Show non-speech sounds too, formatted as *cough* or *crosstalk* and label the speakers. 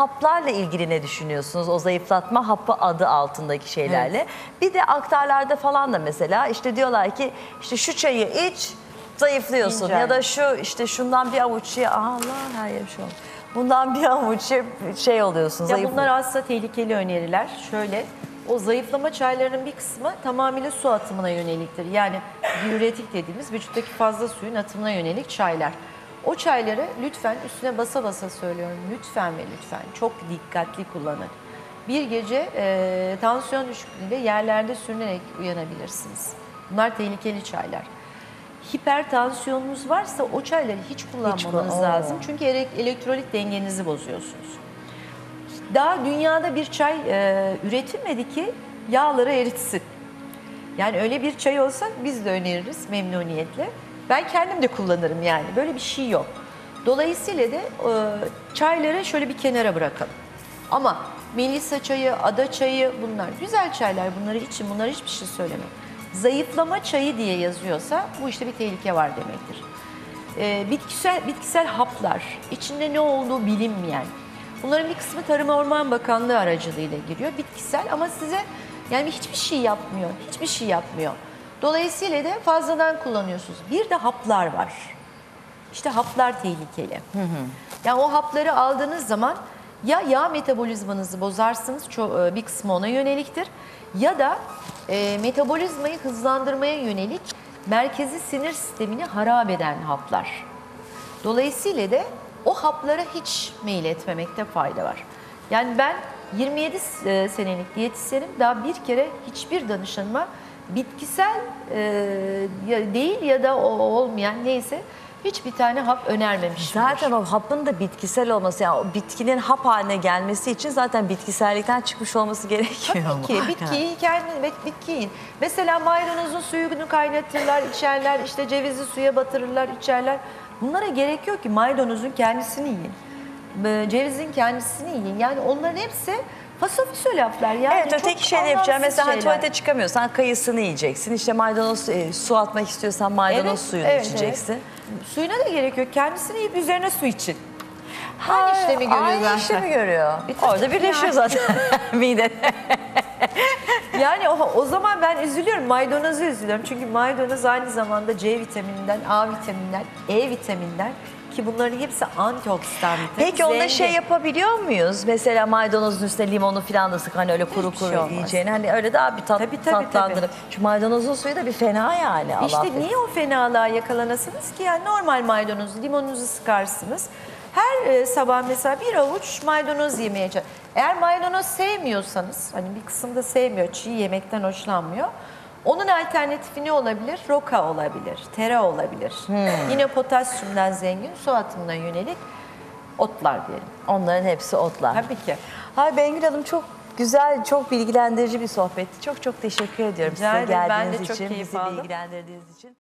Speaker 1: Haplarla ilgili ne düşünüyorsunuz? O zayıflatma hapı adı altındaki şeylerle. Bir de aktarlarda falan da mesela işte diyorlar ki işte şu çayı iç zayıflıyorsun
Speaker 2: İnce.
Speaker 1: ya da şu işte şundan bir avuç ye Allah her yer şu oldu. Bundan bir avuç ye şey oluyorsun
Speaker 2: Ya
Speaker 1: zayıf.
Speaker 2: bunlar aslında tehlikeli öneriler. Şöyle, o zayıflama çaylarının bir kısmı tamamıyla su atımına yöneliktir. Yani diüretik dediğimiz vücuttaki fazla suyun atımına yönelik çaylar. O çayları lütfen üstüne basa basa söylüyorum. Lütfen ve lütfen çok dikkatli kullanın. Bir gece e, tansiyon düşüklüğünde yerlerde sürünerek uyanabilirsiniz. Bunlar tehlikeli çaylar. Hipertansiyonunuz varsa o çayları hiç kullanmamanız
Speaker 1: Oo.
Speaker 2: lazım. Çünkü ele- elektrolit dengenizi bozuyorsunuz. Daha dünyada bir çay e, üretilmedi ki yağları eritsin. Yani öyle bir çay olsa biz de öneririz memnuniyetle. Ben kendim de kullanırım yani. Böyle bir şey yok. Dolayısıyla da e, çayları şöyle bir kenara bırakalım. Ama Melisa çayı, ada çayı bunlar güzel çaylar. Bunları için bunlar hiçbir şey söylemem. Zayıflama çayı diye yazıyorsa bu işte bir tehlike var demektir. E, bitkisel bitkisel haplar, içinde ne olduğu bilinmeyen. Bunların bir kısmı Tarım Orman Bakanlığı aracılığıyla giriyor. Bitkisel ama size yani hiçbir şey yapmıyor. Hiçbir şey yapmıyor. Dolayısıyla da fazladan kullanıyorsunuz. Bir de haplar var. İşte haplar tehlikeli. Yani o hapları aldığınız zaman ya yağ metabolizmanızı bozarsınız, e, bir kısmı ona yöneliktir. Ya da e, metabolizmayı hızlandırmaya yönelik merkezi sinir sistemini harap eden haplar. Dolayısıyla da o haplara hiç meyil etmemekte fayda var. Yani ben 27 s- e, senelik diyetisyenim daha bir kere hiçbir danışanıma bitkisel e, değil ya da o olmayan neyse hiçbir tane hap önermemişim.
Speaker 1: Zaten o hapın da bitkisel olması yani o bitkinin hap haline gelmesi için zaten bitkisellikten çıkmış olması gerekiyor.
Speaker 2: Tabii ki bitkiyi kendi bit- bitki yiyin. Mesela maydanozun suyunu kaynatırlar, içerler, işte cevizi suya batırırlar, içerler. Bunlara gerek yok ki maydanozun kendisini yiyin. Cevizin kendisini yiyin. Yani onların hepsi fasofiso laflar. Yani
Speaker 1: Evet öteki şeyleri yapacağım.
Speaker 2: anlamsız
Speaker 1: Mesela hani
Speaker 2: şeyler.
Speaker 1: tuvalete çıkamıyorsan kayısını yiyeceksin. İşte maydanoz e, su atmak istiyorsan maydanoz
Speaker 2: Evet,
Speaker 1: suyunu
Speaker 2: evet,
Speaker 1: içeceksin.
Speaker 2: evet. Suyuna da gerek yok. Kendisini yiyip üzerine su için. Aynı işlemi görüyor
Speaker 1: Aynı
Speaker 2: zaten.
Speaker 1: işlemi görüyor.
Speaker 2: Tabii
Speaker 1: Orada birleşiyor zaten *laughs* mide. *laughs*
Speaker 2: Yani o, o zaman ben üzülüyorum. Maydanozu üzülüyorum. Çünkü maydanoz aynı zamanda C vitamininden, A vitamininden, E vitamininden ki bunların hepsi antioksidan.
Speaker 1: Peki onda şey yapabiliyor muyuz? Mesela maydanozun üstüne limonu falan da sık hani öyle kuru kuru
Speaker 2: şey olmaz.
Speaker 1: yiyeceğini. Hani öyle daha bir tat,
Speaker 2: Tabii, tabii,
Speaker 1: tatlandırıp. Şu maydanozun suyu da bir fena yani. Allah
Speaker 2: İşte niye o fenalığa yakalanasınız ki? Yani normal maydanozu, limonunuzu sıkarsınız. Her e, sabah mesela bir avuç maydanoz yemeye Eğer maydanoz sevmiyorsanız, hani bir kısımda sevmiyor, çiğ yemekten hoşlanmıyor. Onun alternatifi ne olabilir? Roka olabilir, tera olabilir.
Speaker 1: Hmm.
Speaker 2: Yine potasyumdan zengin, su atımına yönelik otlar diyelim.
Speaker 1: Onların hepsi otlar.
Speaker 2: Tabii ki.
Speaker 1: Hay Bengül Hanım çok güzel, çok bilgilendirici bir sohbetti. Çok çok teşekkür ediyorum
Speaker 2: Rica
Speaker 1: size
Speaker 2: ederim. Ben de
Speaker 1: geldiğiniz
Speaker 2: çok
Speaker 1: için, bizi
Speaker 2: aldım.
Speaker 1: bilgilendirdiğiniz için.